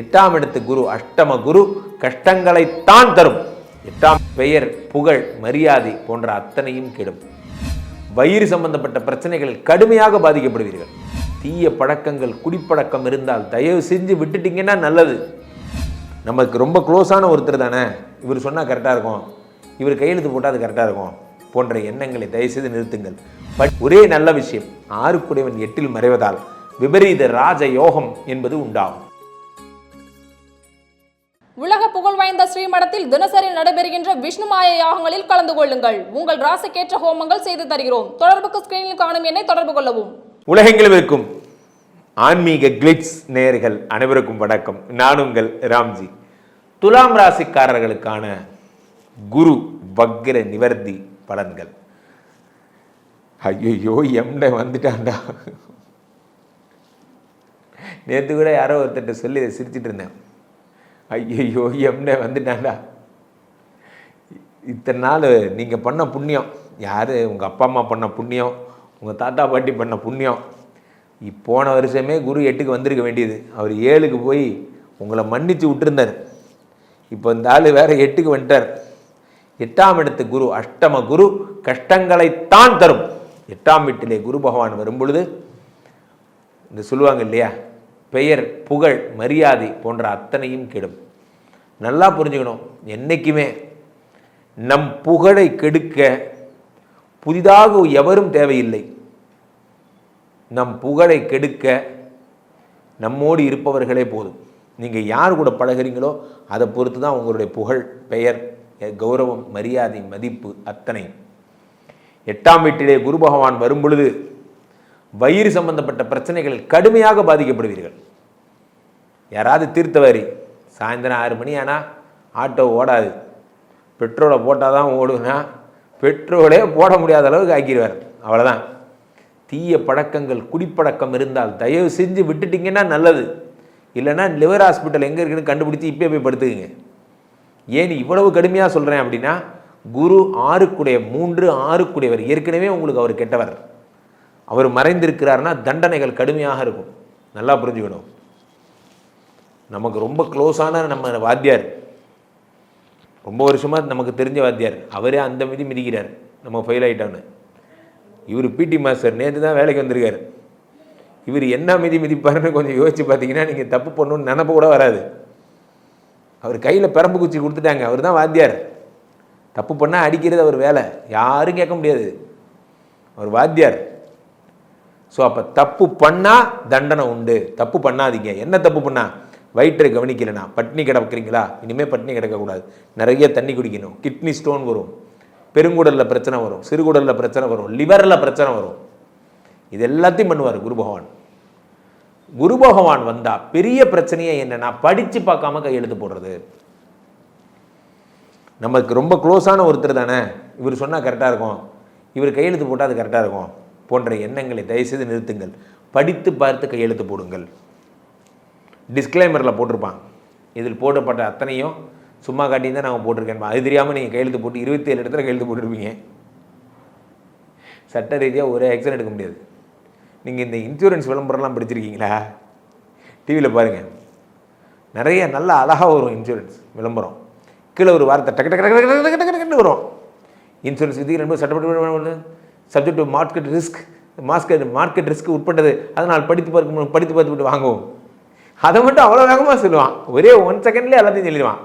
எட்டாம் இடத்து குரு அஷ்டம குரு கஷ்டங்களைத்தான் தரும். எட்டாம் பெயர் புகழ் மரியாதை போன்ற அத்தனையும் கெடும். வயிறு சம்பந்தப்பட்ட பிரச்சனைகள் கடுமையாக பாதிக்கப்படுவீர்கள். தீய பழக்கங்கள் குடிப்பழக்கம் இருந்தால் தயவு செஞ்சு விட்டுட்டீங்கன்னா நல்லது. நமக்கு ரொம்ப க்ளோஸான ஒருத்தர் தானே. இவர் சொன்னால் கரெக்டாக இருக்கும். இவர் கையெழுத்து போட்டால் அது கரெக்டாக இருக்கும். போன்ற எண்ணங்களை தயவுசெய்து நிறுத்துங்கள். பட் ஒரே நல்ல விஷயம் ஆறுக்குடையவன் எட்டில் மறைவதால். விபரீத ராஜ யோகம் என்பது உண்டாகும். உலக புகழ் வாய்ந்த ஸ்ரீமடத்தில் தினசரி நடைபெறுகின்ற விஷ்ணுமாய யாகங்களில் கலந்து கொள்ளுங்கள். உங்கள் ராசிக்கேற்ற ஹோமங்கள் செய்து தருகிறோம். தொடர்புக்கு ஸ்கிரீனில் காணும் என்னை தொடர்பு கொள்ளவும். உலகெங்கிலும் இருக்கும் ஆன்மீக கிளிட்ஸ் நேர்கள் அனைவருக்கும் வணக்கம். நான் உங்கள் ராம்ஜி. துலாம் ராசிக்காரர்களுக்கான குரு வக்ர நிவர்த்தி பலன்கள். ஐயோ எம்ட வந்துட்டான்டா. நேற்று கூட யாரோ ஒருத்தர்கிட்ட சொல்லி இதை சிரிச்சிட்டு இருந்தேன். ஐயோ எம்னே வந்துட்டாண்டா இத்தனை நாள் நீங்கள் பண்ண புண்ணியம். யார்? உங்கள் அப்பா அம்மா பண்ண புண்ணியம். உங்கள் தாத்தா பாட்டி பண்ண புண்ணியம். போன வருஷமே குரு எட்டுக்கு வந்திருக்க வேண்டியது. அவர் ஏழுக்கு போய் உங்களை மன்னித்து விட்டுருந்தார். இப்போ இந்த ஆள் வேறு எட்டுக்கு வந்துட்டார். எட்டாம் இடத்து குரு அஷ்டம குரு கஷ்டங்களைத்தான் தரும். எட்டாம் வீட்டிலே குரு பகவான் வரும்பொழுது இந்த சொல்லுவாங்க இல்லையா? பெயர் புகழ் மரியாதை போன்ற அத்தனையும் கெடும். நல்லா புரிஞ்சுக்கணும். என்றைக்குமே நம் புகழை கெடுக்க புதிதாக எவரும் தேவையில்லை. நம் புகழை கெடுக்க நம்மோடு இருப்பவர்களே போதும். நீங்கள் யார் கூட பழகுறீங்களோ அதை பொறுத்து தான் உங்களுடைய புகழ் பெயர் கௌரவம் மரியாதை மதிப்பு அத்தனை. எட்டாம் வீட்டிலே குரு பகவான் வரும் பொழுது வயிறு சம்பந்தப்பட்ட பிரச்சனைகள் கடுமையாக பாதிக்கப்படுவீர்கள். யாராவது தீர்த்தவாரி சாயந்தரம் ஆறு மணி ஆனால் ஆட்டோ ஓடாது. பெட்ரோலை போட்டால் தான் ஓடுனா பெட்ரோலே போட முடியாத அளவுக்கு ஆக்கிடுவார். அவ்வளோதான் தீய பழக்கங்கள் குடிப்பழக்கம் இருந்தால் தயவு செஞ்சு விட்டுட்டீங்கன்னா நல்லது. இல்லைன்னா லிவர் ஹாஸ்பிட்டல் எங்கே இருக்குன்னு கண்டுபிடிச்சி இப்போ போய் படுத்துக்குங்க. ஏன் இவ்வளவு கடுமையாக சொல்கிறேன் அப்படின்னா குரு ஆறுக்குடைய மூன்று ஆறுக்குடையவர். ஏற்கனவே உங்களுக்கு அவர் கெட்டவர். அவர் மறைந்திருக்கிறார்னா தண்டனைகள் கடுமையாக இருக்கும். நல்லா புரிஞ்சுக்கணும். நமக்கு ரொம்ப க்ளோஸான நம்ம வாத்தியார். ரொம்ப வருஷமாக நமக்கு தெரிஞ்ச வாத்தியார். அவரே அந்த மிதி மிதிக்கிறார். நம்ம ஃபெயில் ஆகிட்டோன்னு இவர் பிடி மாஸ்டர் நேற்று தான் வேலைக்கு வந்திருக்காரு. இவர் என்ன மிதி மிதிப்பாருன்னு கொஞ்சம் யோசிச்சு பார்த்தீங்கன்னா நீங்கள் தப்பு பண்ணணும்னு நினப்பு கூட வராது. அவர் கையில் பெரம்பு குச்சி கொடுத்துட்டாங்க. அவர் தான் வாத்தியார். தப்பு பண்ணால் அடிக்கிறது அவர் வேலை. யாரும் கேட்க முடியாது. அவர் வாத்தியார். ஸோ அப்போ தப்பு பண்ணால் தண்டனை உண்டு. தப்பு பண்ணாதீங்க. என்ன தப்பு பண்ணால் வயிற்றை கவனிக்கலைனா பட்னி கிடக்கிறீங்களா? இனிமேல் பட்னி கிடக்கக்கூடாது. நிறைய தண்ணி குடிக்கணும். கிட்னி ஸ்டோன் வரும். பெருங்குடலில் பிரச்சனை வரும். சிறுகுடலில் பிரச்சனை வரும். லிவரில் பிரச்சனை வரும். இது எல்லாத்தையும் பண்ணுவார் குரு பகவான். குரு பகவான் வந்தால் பெரிய பிரச்சனையே என்னென்னா படித்து பார்க்காம கையெழுத்து போடுறது. நமக்கு ரொம்ப க்ளோஸான ஒருத்தர் தானே. இவர் சொன்னால் கரெக்டாக இருக்கும். இவர் கையெழுத்து போட்டால் அது கரெக்டாக இருக்கும். போன்ற எண்ணங்களை தயவுசெய்து நிறுத்துங்கள். படித்து பார்த்து கையெழுத்து போடுங்கள். டிஸ்க்ளைமரில் போட்டிருப்பான் இதில் போடப்பட்ட அத்தனையும் சும்மா காட்டி தான் நாங்கள் போட்டிருக்கேன். அது தெரியாமல் நீங்கள் கையெழுத்து போட்டு இருபத்தி ஏழு இடத்துல கையெழுத்து போட்டிருப்பீங்க. சட்ட ரீதியாக ஒரே ஆக்ஷன் எடுக்க முடியாது. நீங்கள் இந்த இன்சூரன்ஸ் விளம்பரம்லாம் படிச்சிருக்கீங்களா? டிவியில் பாருங்கள் நிறைய நல்ல அழகாக வரும் இன்சூரன்ஸ் விளம்பரம். கீழே ஒரு வார்த்தை டக்கு டக்கு டக்கு டக்கு டக்கு டக்கு டக்குன்னு வரும். இன்சூரன்ஸ் விதிகள் என்பது சட்டப்பட்டு subject to market risk market market risk உட்பட்டது. அதனால் படித்து பார்க்க படித்து பார்த்து விட்டு வாங்குவோம். அதை மட்டும் அவ்வளோ வேகமாக சொல்லுவான். ஒரே ஒன் செகண்ட்லேயே எல்லாத்தையும் சொல்லிடுவான்.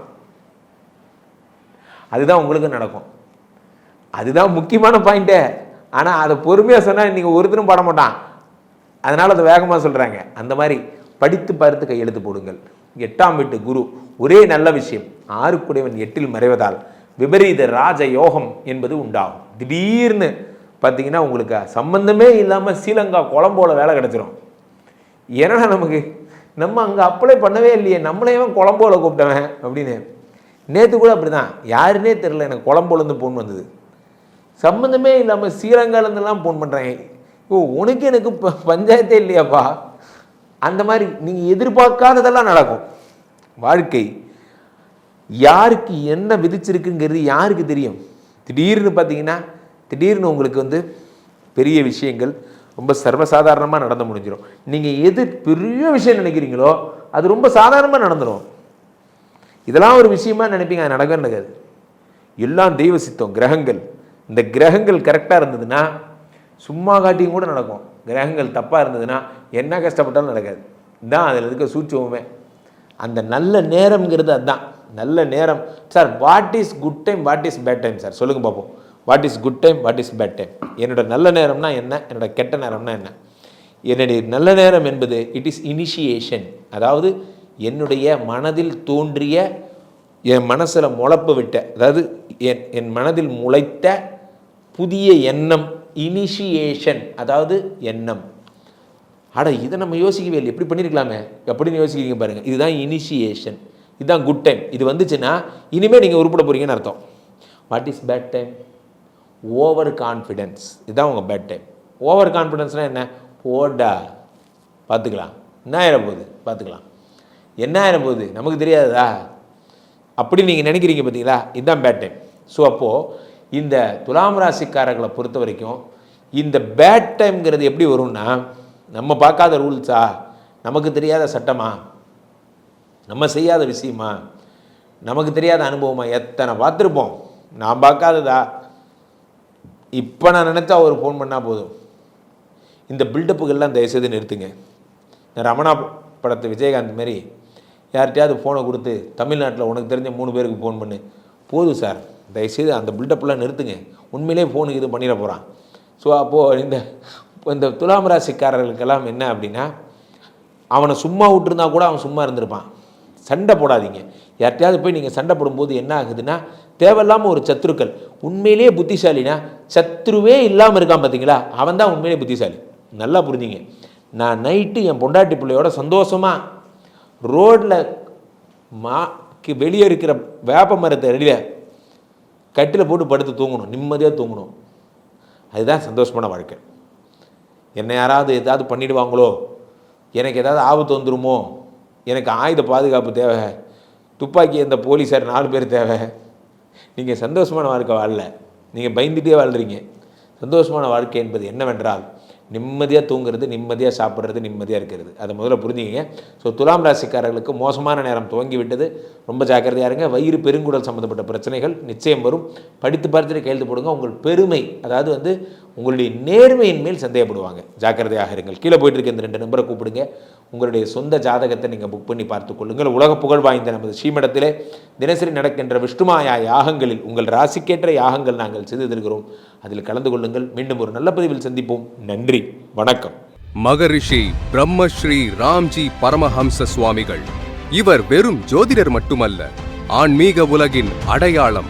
அதுதான் உங்களுக்கும் நடக்கும். அதுதான் முக்கியமான பாயிண்ட்டே ஆனால் அதை பொறுமையாக சொன்னால் நீங்கள் ஒருத்தரும் பாட மாட்டான். அதனால் அதை வேகமாக சொல்கிறாங்க அந்த மாதிரி படித்து பார்த்து கையெழுத்து போடுங்கள். எட்டாம் வீட்டு குரு ஒரே நல்ல விஷயம். ஆறுக்குடையவன் எட்டில் மறைவதால் விபரீத ராஜ யோகம் என்பது உண்டாகும். திடீர்னு பார்த்தீங்கன்னா உங்களுக்கு சம்பந்தமே இல்லாமல் ஸ்ரீலங்கா குழம்போல வேலை கிடச்சிரும். ஏன்னா நமக்கு? நம்ம அங்கே அப்ளை பண்ணவே இல்லையே நம்மளையும் குழம்போல கூப்பிட்டவன்? அப்படின்னு. நேற்று கூட அப்படி தான் யாருன்னே தெரில எனக்கு குழம்போலேருந்து ஃபோன் வந்தது. சம்மந்தமே இல்லாமல் ஸ்ரீரங்காலேருந்துலாம் ஃபோன் பண்ணுறாங்க ஓ உனக்கு எனக்கு ப பஞ்சாயத்தே இல்லையாப்பா? அந்த மாதிரி நீங்கள் எதிர்பார்க்காததெல்லாம் நடக்கும். வாழ்க்கை. யாருக்கு என்ன விதிச்சிருக்குங்கிறது யாருக்கு தெரியும்? திடீர்னு பார்த்தீங்கன்னா திடீர்னு உங்களுக்கு வந்து பெரிய விஷயங்கள் ரொம்ப சர்வசாதாரணமாக நடந்து முடிஞ்சிடும் நீங்கள் எது பெரிய விஷயம் நினைக்கிறீங்களோ அது ரொம்ப சாதாரணமாக நடந்துடும் இதெல்லாம் ஒரு விஷயமா நினைப்பீங்க அது நடக்கவே நடக்காது. எல்லாம் தெய்வ சித்தம் கிரகங்கள். இந்த கிரகங்கள் கரெக்டாக இருந்ததுன்னா சும்மா காட்டியும் கூட நடக்கும். கிரகங்கள் தப்பாக இருந்ததுன்னா என்ன கஷ்டப்பட்டாலும் நடக்காது. தான் அதில் இருக்க சூட்சமே அந்த நல்ல நேரம்ங்கிறது அதுதான் நல்ல நேரம். Sir what is good time what is bad time sir? சொல்லுங்கள் பார்ப்போம் what is good time what is bad time என்னோட நல்ல நேரம்னா என்ன? என்னோட கெட்ட நேரம்னா என்ன? என்னுடைய நல்ல நேரம் என்பது இட் இஸ் இனிஷியேஷன் அதாவது என்னுடைய மனதில் தோன்றிய என் மனசில் முளப்பு விட்ட அதாவது என் என் மனதில் முளைத்த புதிய எண்ணம் இனிஷியேஷன் அதாவது எண்ணம். அட இதை நம்ம யோசிக்கவே இல்லை. எப்படி பண்ணியிருக்கலாமே எப்படின்னு யோசிக்கிறீங்க பாருங்கள் இதுதான் இனிஷியேஷன் இதுதான் குட் டைம் இது வந்துச்சுன்னா இனிமேல் நீங்கள் உருப்பட போகிறீங்கன்னு அர்த்தம். What is bad time over confidence இதுதான் உங்கள் பேட் டைம் ஓவர் கான்ஃபிடென்ஸ்னால் என்ன? போடா. பார்த்துக்கலாம். என்ன ஆயிரம் போகுது? பார்த்துக்கலாம். என்ன ஆயிரம் போகுது? நமக்கு தெரியாததா? அப்படி நீங்கள் நினைக்கிறீங்க பார்த்தீங்களா இதுதான் பேட் டைம் ஸோ அப்போது இந்த துலாம் ராசிக்காரர்களை பொறுத்த வரைக்கும் இந்த பேட் டைம்ங்கிறது எப்படி வரும்னா நம்ம பார்க்காத ரூல்ஸா நமக்கு தெரியாத சட்டமா? நம்ம செய்யாத விஷயமா? நமக்கு தெரியாத அனுபவமா? எத்தனை பார்த்துருப்போம்? நான் பார்க்காததா? இப்போ நான் நினச்சா அவர் ஃபோன் பண்ணால் போதும். இந்த பில்டப்புகள்லாம் தயவுசெய்து நிறுத்துங்க. இந்த ரமணா படத்து விஜயகாந்த் மாரி யார்கிட்டயாவது ஃபோனை கொடுத்து தமிழ்நாட்டில் உனக்கு தெரிஞ்ச மூணு பேருக்கு ஃபோன் பண்ணு. போதும் சார் தயவுசெய்து அந்த பில்டப்லாம் நிறுத்துங்க. உண்மையிலே ஃபோனுக்கு இது பண்ணிட போகிறான் ஸோ அப்போது இந்த இந்த துலாம் ராசிக்காரர்களுக்கெல்லாம் என்ன அப்படின்னா அவனை சும்மா விட்டுருந்தா கூட அவன் சும்மா இருந்திருப்பான். சண்டை போடாதீங்க. யார்கிட்டயாவது போய் நீங்கள் சண்டை போடும்போது என்ன ஆகுதுன்னா தேவையில்லாமல் ஒரு சத்துருக்கள். உண்மையிலேயே புத்திசாலினா சத்ருவே இல்லாமல் இருக்கான் பார்த்தீங்களா அவன் தான் உண்மையிலேயே புத்திசாலி. நல்லா புரிஞ்சுங்க. நான் நைட்டு என் பொண்டாட்டி பிள்ளையோட சந்தோஷமாக ரோட்டில் மாக்கு வெளியே இருக்கிற வேப்ப மரத்தை அடியில் கட்டில் போட்டு படுத்து தூங்கணும். நிம்மதியாக தூங்கணும். அதுதான் சந்தோஷமான வாழ்க்கை. என்னை யாராவது ஏதாவது பண்ணிடுவாங்களோ? எனக்கு ஏதாவது ஆபத்து வந்துருமோ? எனக்கு ஆயுத பாதுகாப்பு தேவை. துப்பாக்கி இந்த போலீஸார் நாலு பேர் தேவை. நீங்கள் சந்தோஷமான வாழ்க்கை வாழல. நீங்கள் பயந்துட்டே வாழ்கிறீங்க சந்தோஷமான வாழ்க்கை என்பது என்னவென்றால் நிம்மதியாக தூங்குறது நிம்மதியாக சாப்பிட்றது நிம்மதியாக இருக்கிறது. அதை முதல்ல புரிஞ்சுக்கிங்க. ஸோ துலாம் ராசிக்காரர்களுக்கு மோசமான நேரம் துவங்கி விட்டது ரொம்ப ஜாக்கிரதையாக இருங்க. வயிறு பெருங்குடல் சம்மந்தப்பட்ட பிரச்சனைகள் நிச்சயம் வரும். படித்து பார்த்துட்டு கையெழுத்து போடுங்க. உங்கள் பெருமை அதாவது வந்து உங்களுடைய நேர்மையின் மேல் சந்தேகப்படுவாங்க. ஜாக்கிரதையாக இருங்கள். கீழே போயிட்டு இருக்க இந்த ரெண்டு நம்பரை கூப்பிடுங்க. உங்களுடைய சொந்த ஜாதகத்தை நீங்கள் புக் பண்ணி பார்த்து கொள்ளுங்கள். உலக புகழ் வாய்ந்த நமது ஸ்ரீமடத்திலே தினசரி நடக்கின்ற விஷ்ணுமாயா யாகங்களில் உங்கள் ராசிக்கேற்ற யாகங்கள் நாங்கள் செய்து தருகிறோம் அதில் கலந்து கொள்ளுங்கள். மீண்டும் ஒரு நல்ல பதிவில் சந்திப்போம். நன்றி. வணக்கம். மகரிஷி பிரம்மஸ்ரீ ராம்ஜி பரமஹம்ச சுவாமிகள். இவர் வெறும் ஜோதிடர் மட்டுமல்ல ஆன்மீக உலகின் அடையாளம்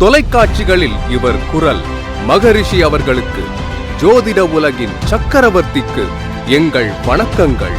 தொலைக்காட்சிகளில் இவர் குரல். மகரிஷி அவர்களுக்கு ஜோதிட உலகின் சக்கரவர்த்திக்கு எங்கள் வணக்கங்கள்.